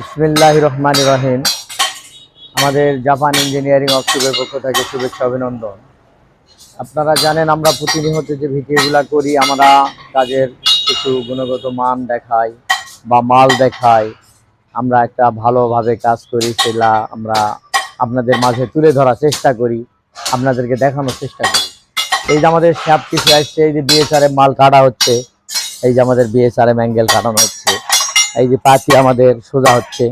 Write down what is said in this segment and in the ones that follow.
বিসমিল্লাহ রহমান রহিম আমাদের Japan engineering ওয়ার্কশপের পক্ষ থেকে শুভেচ্ছা, অভিনন্দন। আপনারা জানেন আমরা প্রতিনিয়ত যে ভিডিওগুলো করি, আমরা কাজের কিছু গুণগত মান দেখাই বা মাল দেখাই। আমরা একটা ভালোভাবে কাজ করি সেটা আমরা আপনাদের মাঝে তুলে ধরার চেষ্টা করি, আপনাদেরকে দেখানোর চেষ্টা করি। এই যে আমাদের সব কিছু আসছে, এই যে বিএসআরএম মাল কাটা হচ্ছে, এই যে আমাদের বিএসআরএম অ্যাঙ্গেল কাটানো হচ্ছে। এই যে পাতি আমাদের সোজা হচ্ছে।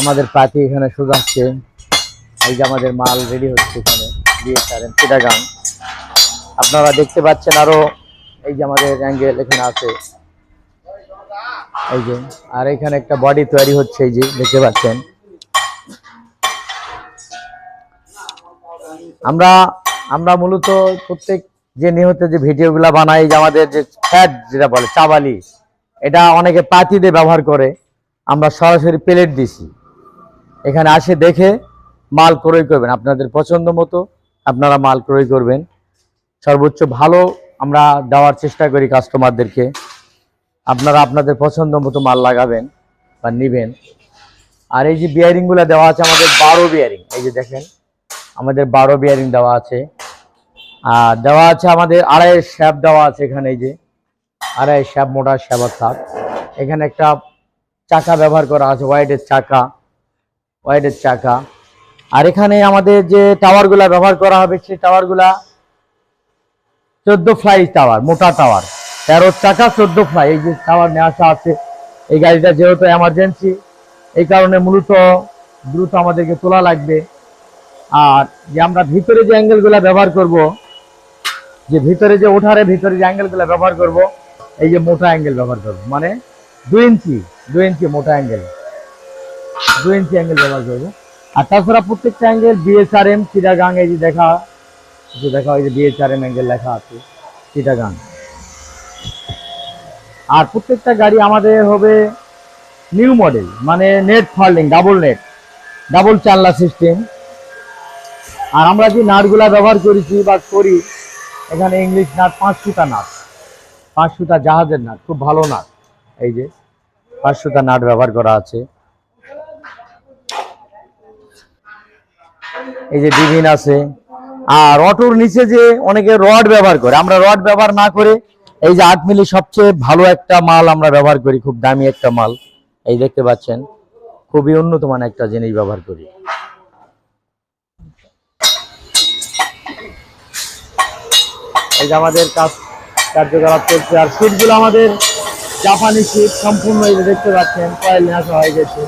আমাদের পাতি এখানে সোজা হচ্ছে। এই যে আমাদের মাল রেডি হচ্ছে এখানে বিএসআরএম চিটাগাং আপনারা দেখতে পাচ্ছেন আরও এই যে আমাদের অ্যাঙ্গেল এখানে আছে। এই যে, আর এখানে একটা বডি তৈরি হচ্ছে এই যে, দেখতে পাচ্ছেন। আমরা আমরা মূলত প্রত্যেক যে নিহত যে ভিডিওগুলো বানাই যে আমাদের যে ফ্যাট যেটা বলে চাবালি এটা অনেকে পাতি দিয়ে ব্যবহার করে, আমরা সরাসরি প্লেট দিছি। এখানে আসে দেখে মাল ক্রয় করবেন, আপনাদের পছন্দ মতো আপনারা মাল ক্রয় করবেন। সর্বোচ্চ ভালো আমরা দেওয়ার চেষ্টা করি কাস্টমারদেরকে আপনারা আপনাদের পছন্দ মতো মাল লাগাবেন বা নিবেন। আর এই যে বিয়ারিংগুলো দেওয়া আছে, আমাদের বারো বিয়ারিং এই যে দেখেন, আমাদের বারো বিয়ারিং দেওয়া আছে। আর দেওয়া আছে আমাদের আড়াই শ্যাপ দেওয়া আছে এখানে এই যে। আড়াই শ্যাপ মোটা শ্যাপ অর্থাৎ। এখানে একটা চাকা ব্যবহার করা আছে, ওয়াইডের চাকা ওয়াইডের চাকা। আর এখানে আমাদের যে টাওয়ারগুলা ব্যবহার করা হবে, সেই টাওয়ারগুলা চোদ্দ ফ্লাই টাওয়ার, মোটা টাওয়ার। তেরো চাকা, চোদ্দ ফ্লাই। এই যে টাওয়ার নিয়ে আসা আছে, এই গাড়িটা যেহেতু এমার্জেন্সি এই কারণে মূলত দ্রুত আমাদেরকে তোলা লাগবে। আর যে আমরা ভিতরে যে অ্যাঙ্গেলগুলো ব্যবহার করব, যে ভিতরে যে ওঠারে ভিতরে যে অ্যাঙ্গেলগুলো ব্যবহার করব এই যে মোটা অ্যাঙ্গেল ব্যবহার করব। মানে দুই ইঞ্চি দুই ইঞ্চি মোটা অ্যাঙ্গেল দুই ইঞ্চি অ্যাঙ্গেল ব্যবহার করব। আর তাছাড়া প্রত্যেকটা অ্যাঙ্গেল বিএসআরএম চিটাগাং এই যে দেখা যে দেখা, এই যে বিএসআরএম অ্যাঙ্গেল লেখা আছে চিটাগাং আর প্রত্যেকটা গাড়ি আমাদের হবে নিউ মডেল মানে net folding double net double চাল্লা সিস্টেম আর আমরা যে নাটগুলা ব্যবহার করেছি বা করি, এখানে ইংলিশ নাট পাঁচ সুতা নাট পাঁচ সুতা জাহাজের নাট, খুব ভালো নাট। এই যে পাঁচ সুতা নাট ব্যবহার করা আছে। এই যে ডিভিন আছে। আর অটোর নিচে যে অনেকে রড ব্যবহার করে, আমরা রড ব্যবহার না করে এই যে আট মিলি সবচেয়ে ভালো একটা মাল আমরা ব্যবহার করি, খুব দামি একটা মাল। এই দেখতে পাচ্ছেন, খুবই উন্নত মানের একটা জিনিস ব্যবহার করি। এই যে আমাদের কাজ কার্যকলাপ চলছে। আর সিটগুলো আমাদের জাপানি সিট সম্পূর্ণ দেখতে পাচ্ছেন, কয়েল আসা হয়ে গেছে।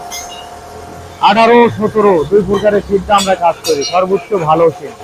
আঠারো, সতেরো, দুই প্রকারের সিটটা আমরা কাজ করি। সর্বোচ্চ ভালো সিট